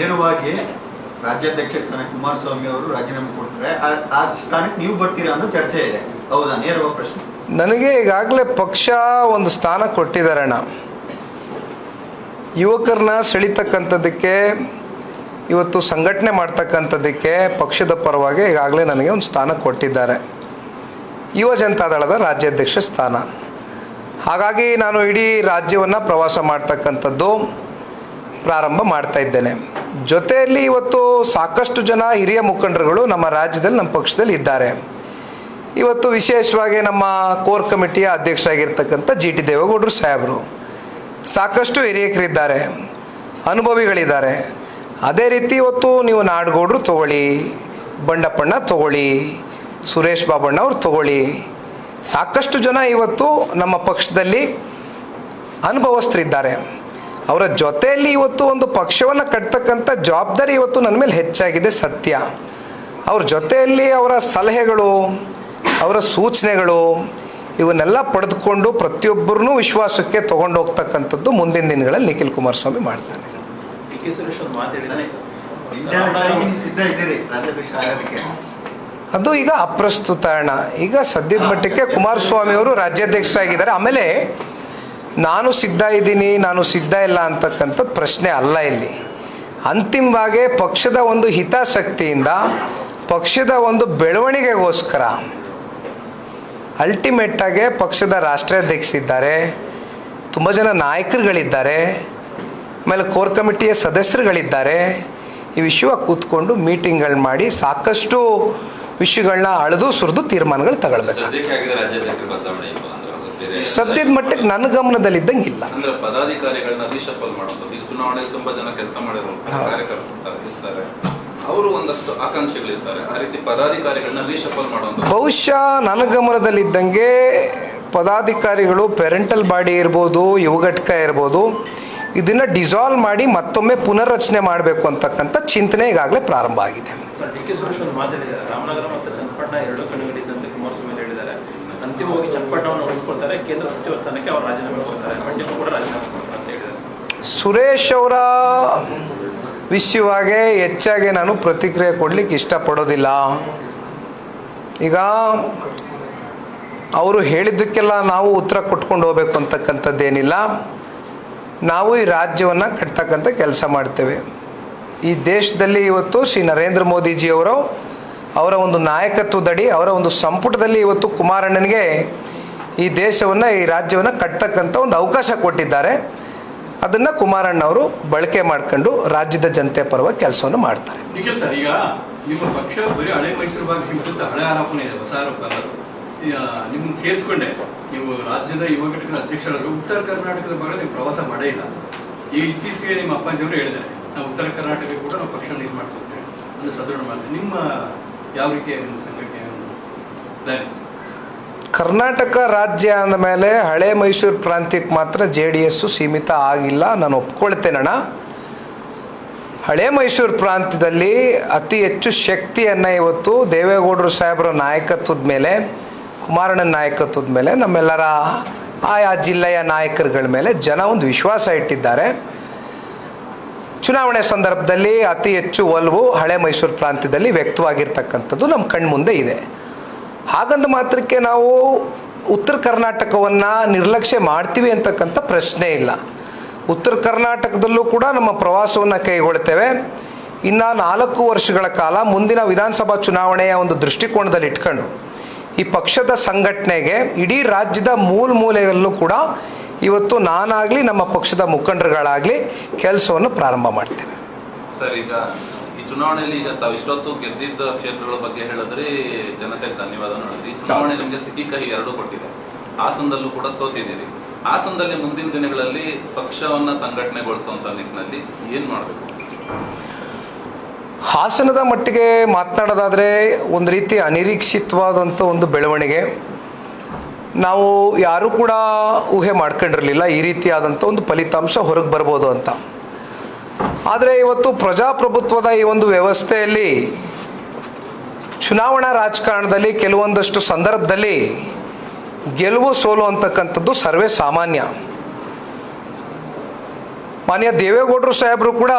ನೇರವಾಗಿ ರಾಜ್ಯಾಧ್ಯಕ್ಷ ಸ್ಥಾನ ಕುಮಾರಸ್ವಾಮಿ ಅವರು ರಾಜೀನಾಮೆ ಕೊಡ್ತಾರೆ. ಆ- ಸ್ಥಾನಕ್ಕೆ ನೀವು ಬರ್ತೀರಾ ಅನ್ನೋ ಚರ್ಚೆ ಇದೆ. ಹೌದಾ? ನೇರವಾಗಿ ಪ್ರಶ್ನೆ. ನನಗೆ ಈಗಾಗಲೇ ಪಕ್ಷ ಒಂದು ಸ್ಥಾನ ಕೊಟ್ಟಿದ್ದಾರೆ ಅಣ್ಣ. ಯುವಕರನ್ನ ಸೆಳಿತಕ್ಕಂಥದ್ದಕ್ಕೆ, ಇವತ್ತು ಸಂಘಟನೆ ಮಾಡ್ತಕ್ಕಂಥದ್ದಕ್ಕೆ ಪಕ್ಷದ ಪರವಾಗಿ ಈಗಾಗಲೇ ನನಗೆ ಒಂದು ಸ್ಥಾನ ಕೊಟ್ಟಿದ್ದಾರೆ. ಯುವ ಜನತಾದಳದ ರಾಜ್ಯಾಧ್ಯಕ್ಷ ಸ್ಥಾನ. ಹಾಗಾಗಿ ನಾನು ಇಡೀ ರಾಜ್ಯವನ್ನು ಪ್ರವಾಸ ಮಾಡ್ತಕ್ಕಂಥದ್ದು ಪ್ರಾರಂಭ ಮಾಡ್ತಾ ಇದ್ದೇನೆ. ಜೊತೆಯಲ್ಲಿ ಇವತ್ತು ಸಾಕಷ್ಟು ಜನ ಹಿರಿಯ ಮುಖಂಡರುಗಳು ನಮ್ಮ ರಾಜ್ಯದಲ್ಲಿ, ನಮ್ಮ ಪಕ್ಷದಲ್ಲಿ ಇದ್ದಾರೆ. ಇವತ್ತು ವಿಶೇಷವಾಗಿ ನಮ್ಮ ಕೋರ್ ಕಮಿಟಿಯ ಅಧ್ಯಕ್ಷರಾಗಿರ್ತಕ್ಕಂಥ ಜಿ ಟಿ ದೇವೇಗೌಡರು ಸಾಹೇಬರು. ಸಾಕಷ್ಟು ಹಿರಿಯಕರಿದ್ದಾರೆ ಅನುಭವಿಗಳಿದ್ದಾರೆ. ಅದೇ ರೀತಿ ಇವತ್ತು ನೀವು ನಾಡಗೌಡರು ತಗೊಳ್ಳಿ, ಬಂಡಪ್ಪಣ್ಣ ತಗೊಳ್ಳಿ, ಸುರೇಶ್ ಬಾಬಣ್ಣ ಅವ್ರು ತಗೊಳ್ಳಿ. ಸಾಕಷ್ಟು ಜನ ಇವತ್ತು ನಮ್ಮ ಪಕ್ಷದಲ್ಲಿ ಅನುಭವಸ್ಥರಿದ್ದಾರೆ. ಅವರ ಜೊತೆಯಲ್ಲಿ ಇವತ್ತು ಒಂದು ಪಕ್ಷವನ್ನು ಕಟ್ತಕ್ಕಂಥ ಜವಾಬ್ದಾರಿ ಇವತ್ತು ನನ್ನ ಮೇಲೆ ಹೆಚ್ಚಾಗಿದೆ ಸತ್ಯ. ಅವ್ರ ಜೊತೆಯಲ್ಲಿ ಅವರ ಸಲಹೆಗಳು ಅವರ ಸೂಚನೆಗಳು ಇವನ್ನೆಲ್ಲ ಪಡೆದುಕೊಂಡು ಪ್ರತಿಯೊಬ್ಬರನ್ನೂ ವಿಶ್ವಾಸಕ್ಕೆ ತಗೊಂಡು ಹೋಗ್ತಕ್ಕಂಥದ್ದು ಮುಂದಿನ ದಿನಗಳಲ್ಲಿ ನಿಖಿಲ್ ಕುಮಾರಸ್ವಾಮಿ ಮಾಡ್ತಾನೆ ಅದು ಈಗ ಅಪ್ರಸ್ತುತ ಅಣ್ಣ. ಈಗ ಸದ್ಯದ ಮಟ್ಟಕ್ಕೆ ಕುಮಾರಸ್ವಾಮಿ ಅವರು ರಾಜ್ಯಾಧ್ಯಕ್ಷರಾಗಿದ್ದಾರೆ. ಆಮೇಲೆ ನಾನು ಸಿದ್ಧ ಇದ್ದೀನಿ, ನಾನು ಸಿದ್ಧ ಇಲ್ಲ ಅಂತಕ್ಕಂಥ ಪ್ರಶ್ನೆ ಅಲ್ಲ ಇಲ್ಲಿ. ಅಂತಿಮವಾಗಿ ಪಕ್ಷದ ಒಂದು ಹಿತಾಸಕ್ತಿಯಿಂದ ಪಕ್ಷದ ಒಂದು ಬೆಳವಣಿಗೆಗೋಸ್ಕರ ಅಲ್ಟಿಮೇಟಾಗೆ ಪಕ್ಷದ ರಾಷ್ಟ್ರಾಧ್ಯಕ್ಷರಿದ್ದಾರೆ, ತುಂಬ ಜನ ನಾಯಕರುಗಳಿದ್ದಾರೆ, ಆಮೇಲೆ ಕೋರ್ ಕಮಿಟಿಯ ಸದಸ್ಯರುಗಳಿದ್ದಾರೆ. ಈ ವಿಷಯ ಕೂತ್ಕೊಂಡು ಮೀಟಿಂಗ್ಗಳು ಮಾಡಿ ಸಾಕಷ್ಟು ವಿಷಯಗಳನ್ನ ಅಳೆದು ಸುರಿದು ತೀರ್ಮಾನಗಳು ತಗೊಳ್ಬೇಕು. ಸದ್ಯದ ಮಟ್ಟಕ್ಕೆ ನನ್ನ ಗಮನದಲ್ಲಿ ಇಲ್ಲ ಅಂದ್ರೆ ಪದಾಧಿಕಾರಿಗಳನ್ನ ರೀಶಫಲ್ ಮಾಡುವಂಥದ್ದು. ಈಗ ಚುನಾವಣೆಯಲ್ಲಿ ತುಂಬಾ ಜನ ಕೆಲಸ ಮಾಡಿರೋ ಕಾರ್ಯಕರ್ತರು ಇರ್ತಾರೆ. ಅವರು ಒಂದಷ್ಟು ಆಕಾಂಕ್ಷೆಗಳಿರ್ತಾರೆ. ಆ ರೀತಿ ಪದಾಧಿಕಾರಿಗಳನ್ನ ರೀಶಫಲ್ ಮಾಡೋದು ಬಹುಶಃ ನನ್ನ ಗಮನದಲ್ಲಿ ಇದ್ದಂಗೆ ಪದಾಧಿಕಾರಿಗಳು ಪೆರೆಂಟಲ್ ಬಾಡಿ ಇರ್ಬೋದು ಯುವ ಘಟಕ ಇರ್ಬೋದು ಇದನ್ನ ಡಿಸಾಲ್ವ್ ಮಾಡಿ ಮತ್ತೊಮ್ಮೆ ಪುನರ್ರಚನೆ ಮಾಡಬೇಕು ಅಂತಕ್ಕಂಥ ಚಿಂತನೆ ಈಗಾಗಲೇ ಪ್ರಾರಂಭ ಆಗಿದೆ. ಅಂತಿಮವಾಗಿ ಚಪ್ಪಟವನ್ನು ಉಳಿಸ್ಕೊಳ್ತಾರೆ ಕೇಂದ್ರ ಸಚಿವ ಸ್ಥಾನಕ್ಕೆ ಅವರು ರಾಜೀನಾಮೆ ಕೊಡ್ತಾರೆ ಮಂಡ್ಯಕ್ಕೂ ಕೂಡ ರಾಜೀನಾಮೆ ಅಂತ ಸುರೇಶ್ ಅವರ ವಿಷಯವಾಗಿ ಹೆಚ್ಚಾಗಿ ನಾನು ಪ್ರತಿಕ್ರಿಯೆ ಕೊಡಲಿಕ್ಕೆ ಇಷ್ಟಪಡೋದಿಲ್ಲ. ಈಗ ಅವರು ಹೇಳಿದ್ದಕ್ಕೆಲ್ಲ ನಾವು ಉತ್ತರ ಕೊಟ್ಕೊಂಡು ಹೋಗ್ಬೇಕು ಅಂತಕ್ಕಂಥದ್ದೇನಿಲ್ಲ. ನಾವು ಈ ರಾಜ್ಯವನ್ನು ಕಟ್ತಕ್ಕಂಥ ಕೆಲಸ ಮಾಡ್ತೇವೆ. ಈ ದೇಶದಲ್ಲಿ ಇವತ್ತು ಶ್ರೀ ನರೇಂದ್ರ ಮೋದಿಜಿಯವರು ಅವರ ಒಂದು ನಾಯಕತ್ವದಡಿ, ಅವರ ಒಂದು ಸಂಪುಟದಲ್ಲಿ ಇವತ್ತು ಕುಮಾರಣ್ಣನಿಗೆ ಈ ದೇಶವನ್ನು, ಈ ರಾಜ್ಯವನ್ನು ಕಟ್ಟತಕ್ಕಂಥ ಒಂದು ಅವಕಾಶ ಕೊಟ್ಟಿದ್ದಾರೆ. ಅದನ್ನು ಕುಮಾರಣ್ಣವರು ಬಳಕೆ ಮಾಡ್ಕೊಂಡು ರಾಜ್ಯದ ಜನತೆ ಪರವಾಗಿ ಕೆಲಸವನ್ನು ಮಾಡ್ತಾರೆ. ಇತ್ತೀಚೆಗೆ ಮಾಡ್ತೇವೆ ಯಾವ? ಕರ್ನಾಟಕ ರಾಜ್ಯ ಅಂದ ಮೇಲೆ ಹಳೆ ಮೈಸೂರು ಪ್ರಾಂತ್ಯಕ್ಕೆ ಮಾತ್ರ ಜೆ ಡಿ ಎಸ್ಸು ಸೀಮಿತ ಆಗಿಲ್ಲ. ನಾನು ಒಪ್ಕೊಳ್ತೇನಣ್ಣ ಹಳೆ ಮೈಸೂರು ಪ್ರಾಂತ್ಯದಲ್ಲಿ ಅತಿ ಹೆಚ್ಚು ಶಕ್ತಿಯನ್ನು ಇವತ್ತು ದೇವೇಗೌಡರು ಸಾಹೇಬರ ನಾಯಕತ್ವದ ಮೇಲೆ ಕುಮಾರಣ್ಣನ ನಾಯಕತ್ವದ ಮೇಲೆ, ನಮ್ಮೆಲ್ಲರ ಆಯಾ ಜಿಲ್ಲೆಯ ನಾಯಕರುಗಳ ಮೇಲೆ ಜನ ಒಂದು ವಿಶ್ವಾಸ ಇಟ್ಟಿದ್ದಾರೆ. ಚುನಾವಣೆ ಸಂದರ್ಭದಲ್ಲಿ ಅತಿ ಹೆಚ್ಚು ಒಲವು ಹಳೆ ಮೈಸೂರು ಪ್ರಾಂತ್ಯದಲ್ಲಿ ವ್ಯಕ್ತವಾಗಿರ್ತಕ್ಕಂಥದ್ದು ನಮ್ಮ ಕಣ್ಮುಂದೆ ಇದೆ. ಹಾಗಂದ ಮಾತ್ರಕ್ಕೆ ನಾವು ಉತ್ತರ ಕರ್ನಾಟಕವನ್ನು ನಿರ್ಲಕ್ಷ್ಯ ಮಾಡ್ತೀವಿ ಅಂತಕ್ಕಂಥ ಪ್ರಶ್ನೆ ಇಲ್ಲ. ಉತ್ತರ ಕರ್ನಾಟಕದಲ್ಲೂ ಕೂಡ ನಮ್ಮ ಪ್ರವಾಸವನ್ನು ಕೈಗೊಳ್ತೇವೆ. ಇನ್ನು ನಾಲ್ಕು ವರ್ಷಗಳ ಕಾಲ ಮುಂದಿನ ವಿಧಾನಸಭಾ ಚುನಾವಣೆಯ ಒಂದು ದೃಷ್ಟಿಕೋನದಲ್ಲಿ ಇಟ್ಕೊಂಡು ಈ ಪಕ್ಷದ ಸಂಘಟನೆಗೆ ಇಡೀ ರಾಜ್ಯದ ಮೂಲ ಮೂಲೆಯಲ್ಲೂ ಕೂಡ ಇವತ್ತು ನಾನಾಗಲಿ ನಮ್ಮ ಪಕ್ಷದ ಮುಖಂಡರುಗಳಾಗಲಿ ಕೆಲಸವನ್ನು ಪ್ರಾರಂಭ ಮಾಡ್ತೇನೆ. ಸರ್ ಈಗ ಈ ಚುನಾವಣೆಯಲ್ಲಿ ಈಗ ತಾವು ಇಷ್ಟೊತ್ತು ಗೆದ್ದಿದ್ದ ಕ್ಷೇತ್ರಗಳ ಬಗ್ಗೆ ಹೇಳಿದ್ರೆ ಜನತೆಗೆ ಧನ್ಯವಾದ ನೋಡಿದ್ರಿ. ಈ ಚುನಾವಣೆ ನಿಮಗೆ ಸಿಹಿ ಕಹಿ ಎರಡು ಕೊಟ್ಟಿದೆ. ಹಾಸನದಲ್ಲೂ ಕೂಡ ಸೋತಿದ್ದೀರಿ. ಹಾಸನದಲ್ಲಿ ಮುಂದಿನ ದಿನಗಳಲ್ಲಿ ಪಕ್ಷವನ್ನ ಸಂಘಟನೆಗೊಳಿಸುವಂತ ನಿಟ್ಟಿನಲ್ಲಿ ಏನು ಮಾಡಬೇಕು? ಹಾಸನದ ಮಟ್ಟಿಗೆ ಮಾತನಾಡೋದಾದರೆ ಒಂದು ರೀತಿ ಅನಿರೀಕ್ಷಿತವಾದಂಥ ಒಂದು ಬೆಳವಣಿಗೆ. ನಾವು ಯಾರೂ ಕೂಡ ಊಹೆ ಮಾಡ್ಕೊಂಡಿರಲಿಲ್ಲ ಈ ರೀತಿಯಾದಂಥ ಒಂದು ಫಲಿತಾಂಶ ಹೊರಗೆ ಬರ್ಬೋದು ಅಂತ. ಆದರೆ ಇವತ್ತು ಪ್ರಜಾಪ್ರಭುತ್ವದ ಈ ಒಂದು ವ್ಯವಸ್ಥೆಯಲ್ಲಿ ಚುನಾವಣಾ ರಾಜಕಾರಣದಲ್ಲಿ ಕೆಲವೊಂದಷ್ಟು ಸಂದರ್ಭದಲ್ಲಿ ಗೆಲುವು ಸೋಲು ಅಂತಕ್ಕಂಥದ್ದು ಸರ್ವೇ ಸಾಮಾನ್ಯ. ಮಾನ್ಯ ದೇವೇಗೌಡರು ಸಾಹೇಬರು ಕೂಡ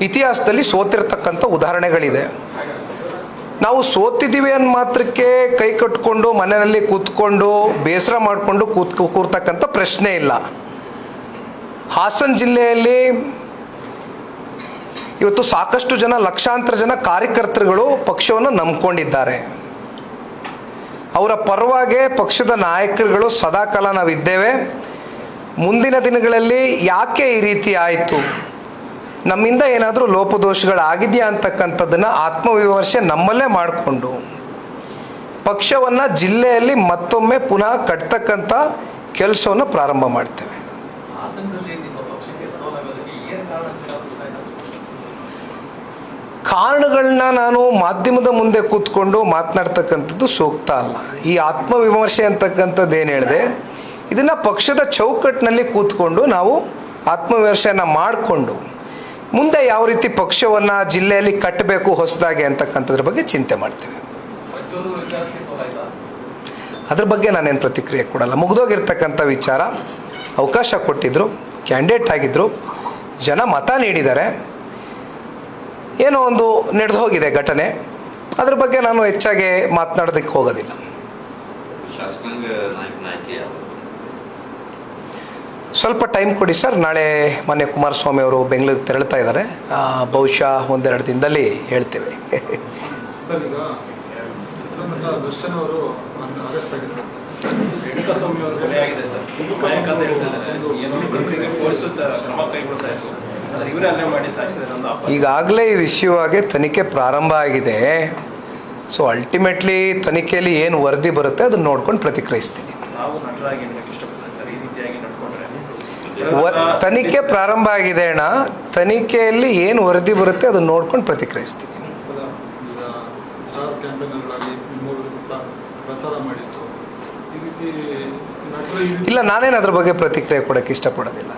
ಇತಿಹಾಸದಲ್ಲಿ ಸೋತಿರ್ತಕ್ಕಂಥ ಉದಾಹರಣೆಗಳಿದೆ. ನಾವು ಸೋತಿದ್ದೀವಿ ಅಂದ ಮಾತ್ರಕ್ಕೆ ಕೈ ಕಟ್ಕೊಂಡು, ಮನೆಯಲ್ಲಿ ಕೂತ್ಕೊಂಡು, ಬೇಸರ ಮಾಡಿಕೊಂಡು ಕೂತ್, ಕೂರ್ತಕ್ಕಂಥ ಪ್ರಶ್ನೆ ಇಲ್ಲ. ಹಾಸನ ಜಿಲ್ಲೆಯಲ್ಲಿ ಇವತ್ತು ಸಾಕಷ್ಟು ಜನ, ಲಕ್ಷಾಂತರ ಜನ ಕಾರ್ಯಕರ್ತರುಗಳು ಪಕ್ಷವನ್ನು ನಂಬ್ಕೊಂಡಿದ್ದಾರೆ. ಅವರ ಪರವಾಗಿ ಪಕ್ಷದ ನಾಯಕರುಗಳು ಸದಾಕಾಲ ನಾವಿದ್ದೇವೆ. ಮುಂದಿನ ದಿನಗಳಲ್ಲಿ ಯಾಕೆ ಈ ರೀತಿ ಆಯಿತು? ನಮ್ಮಿಂದ ಏನಾದರೂ ಲೋಪದೋಷಗಳಾಗಿದೆಯಾ ಅಂತಕ್ಕಂಥದ್ದನ್ನು ಆತ್ಮವಿಮರ್ಶೆ ನಮ್ಮಲ್ಲೇ ಮಾಡಿಕೊಂಡು ಪಕ್ಷವನ್ನು ಜಿಲ್ಲೆಯಲ್ಲಿ ಮತ್ತೊಮ್ಮೆ ಪುನಃ ಕಟ್ತಕ್ಕಂಥ ಕೆಲಸವನ್ನು ಪ್ರಾರಂಭ ಮಾಡ್ತೇವೆ. ಕಾರಣಗಳನ್ನ ನಾನು ಮಾಧ್ಯಮದ ಮುಂದೆ ಕೂತ್ಕೊಂಡು ಮಾತನಾಡ್ತಕ್ಕಂಥದ್ದು ಸೂಕ್ತ ಅಲ್ಲ. ಈ ಆತ್ಮವಿಮರ್ಶೆ ಅಂತಕ್ಕಂಥದ್ದು ಏನು ಹೇಳಿದೆ ಇದನ್ನು ಪಕ್ಷದ ಚೌಕಟ್ಟಿನಲ್ಲಿ ಕೂತ್ಕೊಂಡು ನಾವು ಆತ್ಮವಿಮರ್ಶೆಯನ್ನು ಮಾಡಿಕೊಂಡು ಮುಂದೆ ಯಾವ ರೀತಿ ಪಕ್ಷವನ್ನು ಜಿಲ್ಲೆಯಲ್ಲಿ ಕಟ್ಟಬೇಕು ಹೊಸದಾಗಿ ಅಂತಕ್ಕಂಥದ್ರ ಬಗ್ಗೆ ಚಿಂತೆ ಮಾಡ್ತೇವೆ. ಅದ್ರ ಬಗ್ಗೆ ನಾನೇನು ಪ್ರತಿಕ್ರಿಯೆ ಕೊಡಲ್ಲ. ಮುಗ್ದೋಗಿರ್ತಕ್ಕಂಥ ವಿಚಾರ, ಅವಕಾಶ ಕೊಟ್ಟಿದ್ರು, ಕ್ಯಾಂಡಿಡೇಟ್ ಆಗಿದ್ದರು ಜನ ಮತ ನೀಡಿದ್ದಾರೆ ಏನೋ ಒಂದು ನಡೆದು ಹೋಗಿದೆ ಘಟನೆ. ಅದ್ರ ಬಗ್ಗೆ ನಾನು ಹೆಚ್ಚಾಗಿ ಮಾತನಾಡೋದಕ್ಕೆ ಹೋಗೋದಿಲ್ಲ. ಸ್ವಲ್ಪ ಟೈಮ್ ಕೊಡಿ ಸರ್. ನಾಳೆ ಮೊನ್ನೆ ಕುಮಾರಸ್ವಾಮಿ ಅವರು ಬೆಂಗಳೂರಿಗೆ ತೆರಳ್ತಾ ಇದ್ದಾರೆ. ಬಹುಶಃ ಒಂದೆರಡು ದಿನದಲ್ಲಿ ಹೇಳ್ತೇವೆ. ಈಗಾಗಲೇ ಈ ವಿಷಯವಾಗಿ ತನಿಖೆ ಪ್ರಾರಂಭ ಆಗಿದೆ. ಸೊ ಅಲ್ಟಿಮೇಟ್ಲಿ ತನಿಖೆಯಲ್ಲಿ ಏನು ವರದಿ ಬರುತ್ತೆ ಅದನ್ನು ನೋಡ್ಕೊಂಡು ಪ್ರತಿಕ್ರಿಯಿಸ್ತೀನಿ ನಾವು ನಟರಾಗಿ ನಿಮಗೆ ಇಷ್ಟಪಡ್ತಾರೆ ಸರ್ ಈ ರೀತಿಯಾಗಿ ನಡ್ಕೊಂಡ್ರೆ ವ- ತನಿಖೆ ಪ್ರಾರಂಭ ಆಗಿದೆ ಅಣ್ಣ. ತನಿಖೆಯಲ್ಲಿ ಏನು ವರದಿ ಬರುತ್ತೆ ಅದನ್ನ ನೋಡ್ಕೊಂಡು ಪ್ರತಿಕ್ರಿಯಿಸ್ತೀನಿ. ಇಲ್ಲ, ನಾನೇನು ಅದ್ರ ಬಗ್ಗೆ ಪ್ರತಿಕ್ರಿಯೆ ಕೊಡಕ್ಕೆ ಇಷ್ಟಪಡೋದಿಲ್ಲ.